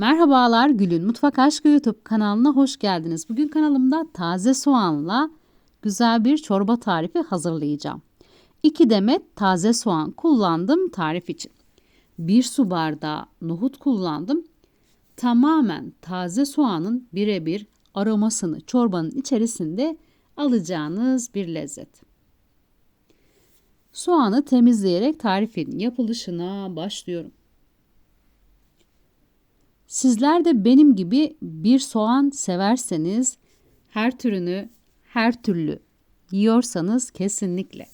Merhabalar Gül'ün Mutfak Aşkı YouTube kanalına hoş geldiniz. Bugün kanalımda taze soğanla güzel bir çorba tarifi hazırlayacağım. 2 demet taze soğan kullandım tarif için. 1 su bardağı nohut kullandım. Tamamen taze soğanın birebir aromasını çorbanın içerisinde alacağınız bir lezzet. Soğanı temizleyerek tarifin yapılışına başlıyorum. Sizler de benim gibi bir soğan severseniz her türünü her türlü yiyorsanız kesinlikle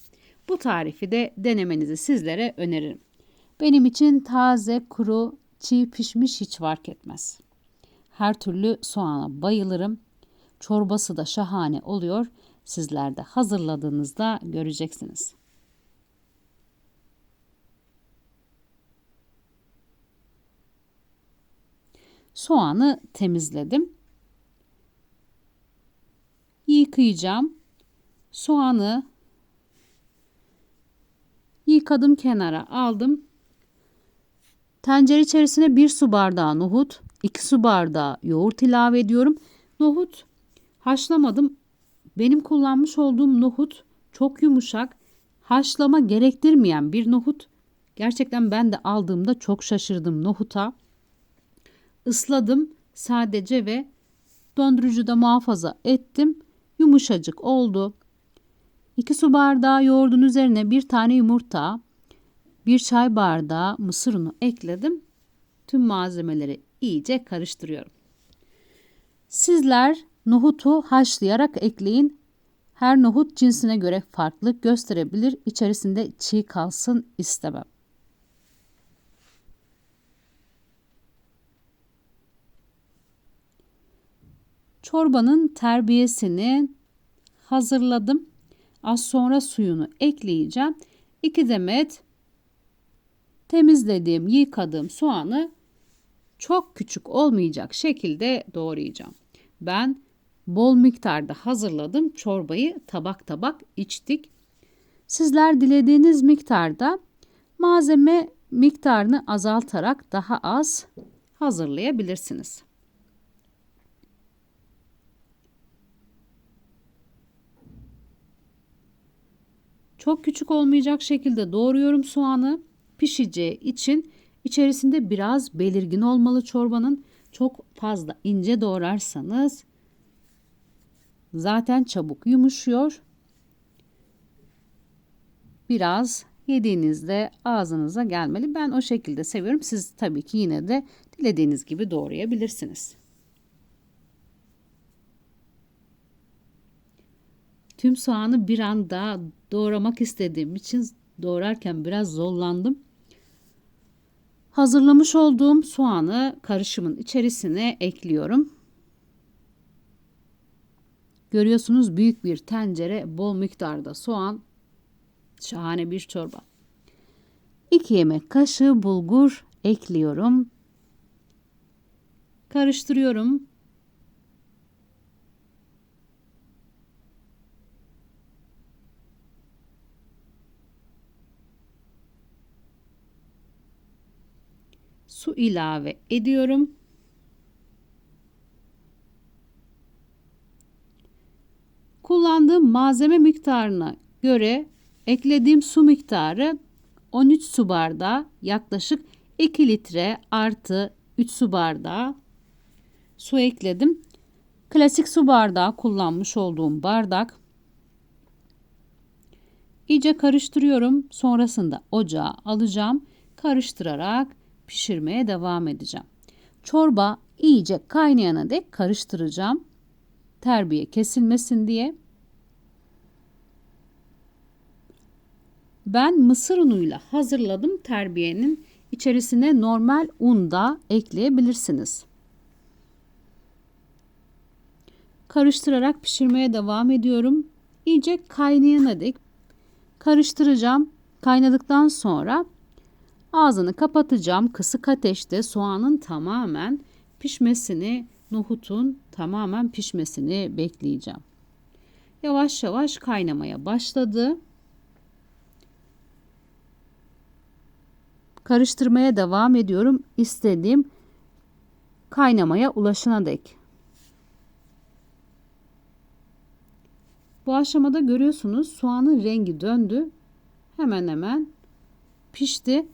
bu tarifi de denemenizi sizlere öneririm. Benim için taze, kuru, çiğ pişmiş hiç fark etmez. Her türlü soğana bayılırım. Çorbası da şahane oluyor. Sizler de hazırladığınızda göreceksiniz. Soğanı temizledim. Yıkayacağım. Soğanı yıkadım kenara aldım. Tencere içerisine bir su bardağı nohut, iki su bardağı yoğurt ilave ediyorum. Nohut haşlamadım. Benim kullanmış olduğum nohut çok yumuşak, haşlama gerektirmeyen bir nohut. Gerçekten ben de aldığımda çok şaşırdım nohuta ısladım sadece ve dondurucuda muhafaza ettim. Yumuşacık oldu. 2 su bardağı yoğurdun üzerine bir tane yumurta, bir çay bardağı mısır unu ekledim. Tüm malzemeleri iyice karıştırıyorum. Sizler nohutu haşlayarak ekleyin. Her nohut cinsine göre farklılık gösterebilir. İçerisinde çiğ kalsın istemem. Çorbanın terbiyesini hazırladım. Az sonra suyunu ekleyeceğim. 2 demet temizlediğim, yıkadığım soğanı çok küçük olmayacak şekilde doğrayacağım. Ben bol miktarda hazırladım. Çorbayı tabak tabak içtik. Sizler dilediğiniz miktarda malzeme miktarını azaltarak daha az hazırlayabilirsiniz. Çok küçük olmayacak şekilde doğruyorum soğanı. Pişeceği için içerisinde biraz belirgin olmalı çorbanın. Çok fazla ince doğrarsanız zaten çabuk yumuşuyor. Biraz yediğinizde ağzınıza gelmeli. Ben o şekilde seviyorum. Siz tabii ki yine de dilediğiniz gibi doğrayabilirsiniz. Tüm soğanı bir anda doğramak istediğim için doğrarken biraz zorlandım. Hazırlamış olduğum soğanı karışımın içerisine ekliyorum. Görüyorsunuz büyük bir tencere bol miktarda soğan. Şahane bir çorba. 2 yemek kaşığı bulgur ekliyorum. Karıştırıyorum. su ilave ediyorum. Kullandığım malzeme miktarına göre eklediğim su miktarı 13 su bardağı yaklaşık 2 litre artı 3 su bardağı su ekledim. Klasik su bardağı kullanmış olduğum bardak. İyice karıştırıyorum. Sonrasında ocağa alacağım. Karıştırarak pişirmeye devam edeceğim. Çorba iyice kaynayana dek karıştıracağım. Terbiye kesilmesin diye. Ben mısır unuyla hazırladım terbiyenin içerisine normal un da ekleyebilirsiniz. Karıştırarak pişirmeye devam ediyorum. İyice kaynayana dek karıştıracağım. Kaynadıktan sonra Ağzını kapatacağım. Kısık ateşte soğanın tamamen pişmesini, nohutun tamamen pişmesini bekleyeceğim. Yavaş yavaş kaynamaya başladı. Karıştırmaya devam ediyorum. İstediğim kaynamaya ulaşana dek. Bu aşamada görüyorsunuz soğanın rengi döndü. Hemen hemen pişti.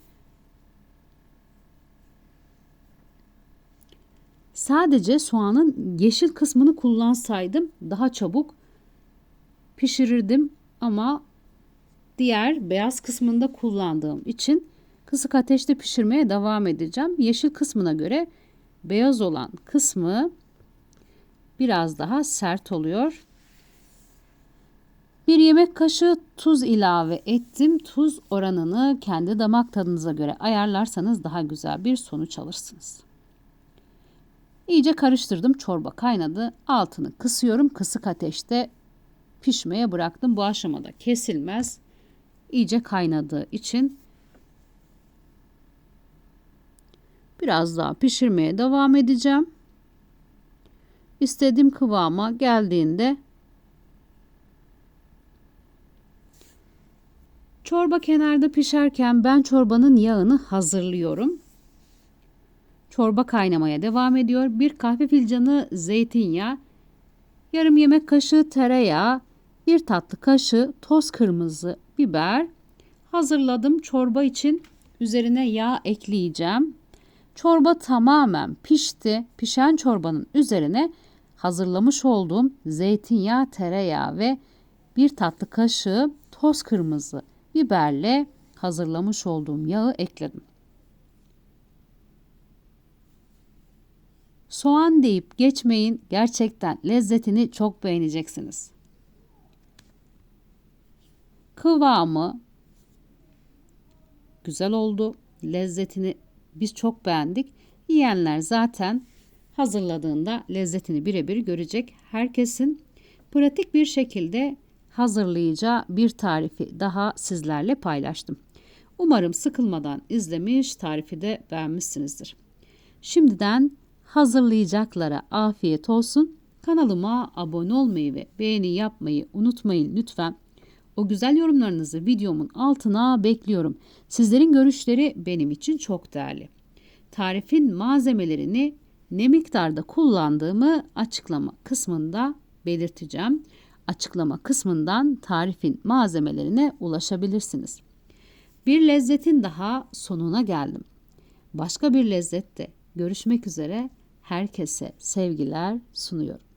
Sadece soğanın yeşil kısmını kullansaydım daha çabuk pişirirdim ama diğer beyaz kısmında kullandığım için kısık ateşte pişirmeye devam edeceğim. Yeşil kısmına göre beyaz olan kısmı biraz daha sert oluyor. Bir yemek kaşığı tuz ilave ettim. Tuz oranını kendi damak tadınıza göre ayarlarsanız daha güzel bir sonuç alırsınız. İyice karıştırdım. Çorba kaynadı. Altını kısıyorum. Kısık ateşte pişmeye bıraktım. Bu aşamada kesilmez. İyice kaynadığı için biraz daha pişirmeye devam edeceğim. İstediğim kıvama geldiğinde Çorba kenarda pişerken ben çorbanın yağını hazırlıyorum. Çorba kaynamaya devam ediyor. Bir kahve fincanı zeytinyağı, yarım yemek kaşığı tereyağı, bir tatlı kaşığı toz kırmızı biber hazırladım. Çorba için üzerine yağ ekleyeceğim. Çorba tamamen pişti. Pişen çorbanın üzerine hazırlamış olduğum zeytinyağı, tereyağı ve bir tatlı kaşığı toz kırmızı biberle hazırlamış olduğum yağı ekledim. Soğan deyip geçmeyin. Gerçekten lezzetini çok beğeneceksiniz. Kıvamı güzel oldu. Lezzetini biz çok beğendik. Yiyenler zaten hazırladığında lezzetini birebir görecek. Herkesin pratik bir şekilde hazırlayacağı bir tarifi daha sizlerle paylaştım. Umarım sıkılmadan izlemiş, tarifi de beğenmişsinizdir. Şimdiden hazırlayacaklara afiyet olsun. Kanalıma abone olmayı ve beğeni yapmayı unutmayın lütfen. O güzel yorumlarınızı videomun altına bekliyorum. Sizlerin görüşleri benim için çok değerli. Tarifin malzemelerini ne miktarda kullandığımı açıklama kısmında belirteceğim. Açıklama kısmından tarifin malzemelerine ulaşabilirsiniz. Bir lezzetin daha sonuna geldim. Başka bir lezzette görüşmek üzere herkese sevgiler sunuyorum.